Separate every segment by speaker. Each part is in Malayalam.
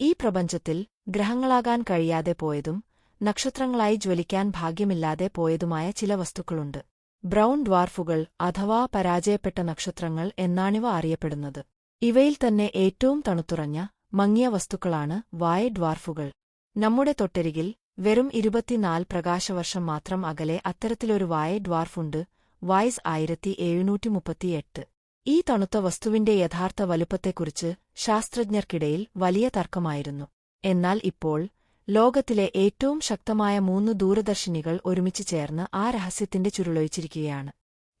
Speaker 1: ഈ പ്രപഞ്ചത്തിൽ ഗ്രഹങ്ങളാകാൻ കഴിയാതെ പോയതും നക്ഷത്രങ്ങളായി ജ്വലിക്കാൻ ഭാഗ്യമില്ലാതെ പോയതുമായ ചില വസ്തുക്കളുണ്ട്. ബ്രൗൺ ഡ്വാർഫുകൾ അഥവാ പരാജയപ്പെട്ട നക്ഷത്രങ്ങൾ എന്നാണിവ അറിയപ്പെടുന്നത്. ഇവയിൽ തന്നെ ഏറ്റവും തണുത്തുറഞ്ഞ മങ്ങിയ വസ്തുക്കളാണ് വായ ഡ്വാർഫുകൾ. നമ്മുടെ തൊട്ടരികിൽ വെറും ഇരുപത്തിനാല് പ്രകാശവർഷം മാത്രം അകലെ അത്തരത്തിലൊരു വായ ഡ്വാർഫുണ്ട്. വായ്സ് ആയിരത്തി എഴുന്നൂറ്റി മുപ്പത്തിയെട്ട്. ഈ തണുത്ത വസ്തുവിന്റെ യഥാർത്ഥ വലുപ്പത്തെക്കുറിച്ച് ശാസ്ത്രജ്ഞർക്കിടയിൽ വലിയ തർക്കമായിരുന്നു. എന്നാൽ ഇപ്പോൾ ലോകത്തിലെ ഏറ്റവും ശക്തമായ മൂന്ന് ദൂരദർശിനികൾ ഒരുമിച്ച് ചേർന്ന് ആ രഹസ്യത്തിന്റെ ചുരുളൊഴിച്ചിരിക്കുകയാണ്.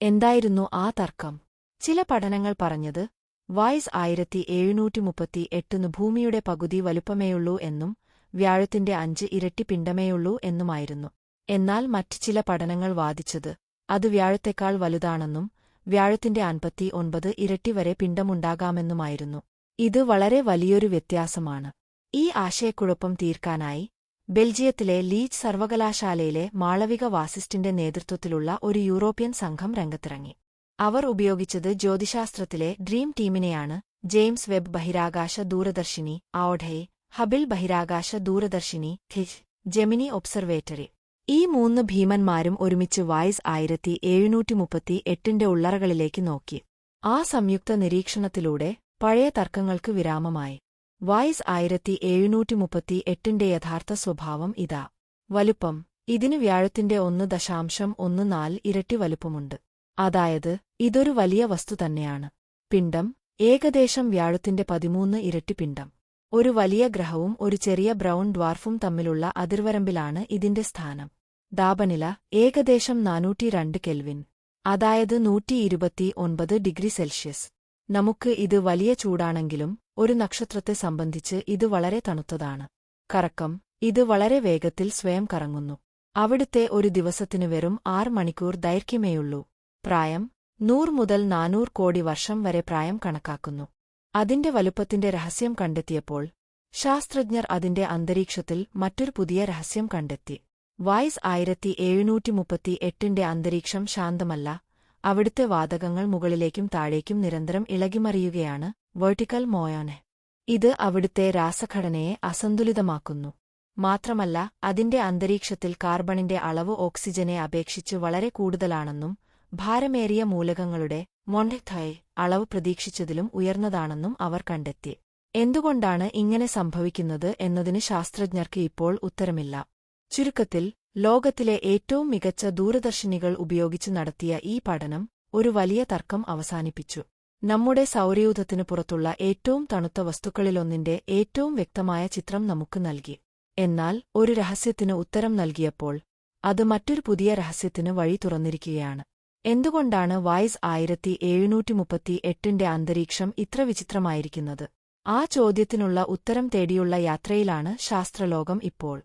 Speaker 1: എന്തായിരുന്നു ആ തർക്കം? ചില പഠനങ്ങൾ പറഞ്ഞത് വായ്സ് ആയിരത്തി എഴുന്നൂറ്റി മുപ്പത്തി എട്ടിന് ഭൂമിയുടെ പകുതി വലുപ്പമേയുള്ളൂ എന്നും വ്യാഴത്തിന്റെ അഞ്ച് ഇരട്ടി പിണ്ടമേയുള്ളൂ എന്നുമായിരുന്നു. എന്നാൽ മറ്റ് ചില പഠനങ്ങൾ വാദിച്ചത് അത് വ്യാഴത്തേക്കാൾ വലുതാണെന്നും വ്യാഴത്തിന്റെ അൻപത്തി ഒൻപത് ഇരട്ടി വരെ പിണ്ടമുണ്ടാകാമെന്നുമായിരുന്നു ഇത് വളരെ വലിയൊരു വ്യത്യാസമാണ്. ഈ ആശയക്കുഴപ്പം തീർക്കാനായി ബെൽജിയത്തിലെ ലീച്ച് സർവകലാശാലയിലെ മാളവിക വാസിസ്റ്റിന്റെ നേതൃത്വത്തിലുള്ള ഒരു യൂറോപ്യൻ സംഘം രംഗത്തിറങ്ങി. അവർ ഉപയോഗിച്ചത് ജ്യോതിശാസ്ത്രത്തിലെ ഡ്രീം ടീമിനെയാണ് ജെയിംസ് വെബ് ബഹിരാകാശ ദൂരദർശിനി ആഡ്ഹെ ഹബിൾ ബഹിരാകാശ ദൂരദർശിനി ഖിജ് ജെമിനി ഒബ്സർവേറ്ററി. ഈ മൂന്ന് ഭീമന്മാരും ഒരുമിച്ച് വായ്സ് ആയിരത്തി എഴുന്നൂറ്റി മുപ്പത്തി എട്ടിന്റെ ഉള്ളറകളിലേക്ക് നോക്കി. ആ സംയുക്ത നിരീക്ഷണത്തിലൂടെ പഴയ തർക്കങ്ങൾക്ക് വിരാമമായി. വായ്സ് ആയിരത്തി എഴുന്നൂറ്റി മുപ്പത്തി എട്ടിന്റെ യഥാർത്ഥ സ്വഭാവം ഇതാ. വലുപ്പം ഇതിന് വ്യാഴത്തിന്റെ ഒന്ന് ദശാംശം ഒന്ന് നാല് ഇരട്ടി വലുപ്പമുണ്ട്. അതായത് ഇതൊരു വലിയ വസ്തു തന്നെയാണ്. പിണ്ഡം ഏകദേശം വ്യാഴത്തിന്റെ പതിമൂന്ന് ഇരട്ടി പിണ്ഡം. ഒരു വലിയ ഗ്രഹവും ഒരു ചെറിയ ബ്രൗൺ ഡ്വാർഫും തമ്മിലുള്ള അതിർവരമ്പിലാണ് ഇതിന്റെ സ്ഥാനം. താപനില ഏകദേശം നാനൂറ്റി രണ്ട് കെൽവിൻ. അതായത് നൂറ്റി ഇരുപത്തി ഒൻപത് ഡിഗ്രി സെൽഷ്യസ്. നമുക്ക് ഇത് വലിയ ചൂടാണെങ്കിലും ഒരു നക്ഷത്രത്തെ സംബന്ധിച്ച് ഇത് വളരെ തണുത്തതാണ്. കറക്കം ഇത് വളരെ വേഗത്തിൽ സ്വയം കറങ്ങുന്നു. അവിടുത്തെ ഒരു ദിവസത്തിനു വെറും ആറ് മണിക്കൂർ ദൈർഘ്യമേയുള്ളൂ. പ്രായം നൂറ് മുതൽ നാനൂറ് കോടി വർഷം വരെ പ്രായം കണക്കാക്കുന്നു. അതിന്റെ വലുപ്പത്തിന്റെ രഹസ്യം കണ്ടെത്തിയപ്പോൾ ശാസ്ത്രജ്ഞർ അതിന്റെ അന്തരീക്ഷത്തിൽ മറ്റൊരു പുതിയ രഹസ്യം കണ്ടെത്തി. വായ്സ് ആയിരത്തി എഴുന്നൂറ്റി മുപ്പത്തി എട്ടിന്റെ അന്തരീക്ഷം ശാന്തമല്ല. അവിടുത്തെ വാതകങ്ങൾ മുകളിലേക്കും താഴേക്കും നിരന്തരം ഇളകിമറിയുകയാണ് വെർട്ടിക്കൽ മോയോനെ. ഇത് അവിടുത്തെ രാസഘടനയെ അസന്തുലിതമാക്കുന്നു. മാത്രമല്ല അതിന്റെ അന്തരീക്ഷത്തിൽ കാർബണിന്റെ അളവ് ഓക്സിജനെ അപേക്ഷിച്ച് വളരെ കൂടുതലാണെന്നും ഭാരമേറിയ മൂലകങ്ങളുടെ മൊണ്ടക്തയ് അളവ് പ്രതീക്ഷിച്ചതിലും ഉയർന്നതാണെന്നും അവർ കണ്ടെത്തി. എന്തുകൊണ്ടാണ് ഇങ്ങനെ സംഭവിക്കുന്നത് എന്നതിന് ശാസ്ത്രജ്ഞർക്ക് ഇപ്പോൾ ഉത്തരമില്ല. ചുരുക്കത്തിൽ ലോകത്തിലെ ഏറ്റവും മികച്ച ദൂരദർശിനികൾ ഉപയോഗിച്ച് നടത്തിയ ഈ പഠനം ഒരു വലിയ തർക്കം അവസാനിപ്പിച്ചു. നമ്മുടെ സൗരയൂഥത്തിനു പുറത്തുള്ള ഏറ്റവും തണുത്ത വസ്തുക്കളിലൊന്നിന്റെ ഏറ്റവും വ്യക്തമായ ചിത്രം നമുക്ക് നൽകി. എന്നാൽ ഒരു രഹസ്യത്തിന് ഉത്തരം നൽകിയപ്പോൾ അത് മറ്റൊരു പുതിയ രഹസ്യത്തിന് വഴി തുറന്നിരിക്കുകയാണ്. എന്തുകൊണ്ടാണ് വായ്സ് ആയിരത്തി എഴുന്നൂറ്റി മുപ്പത്തി എട്ടിന്റെ അന്തരീക്ഷം ഇത്ര വിചിത്രമായിരിക്കുന്നത്? ആ ചോദ്യത്തിനുള്ള ഉത്തരം തേടിയുള്ള യാത്രയിലാണ് ശാസ്ത്രലോകം ഇപ്പോൾ.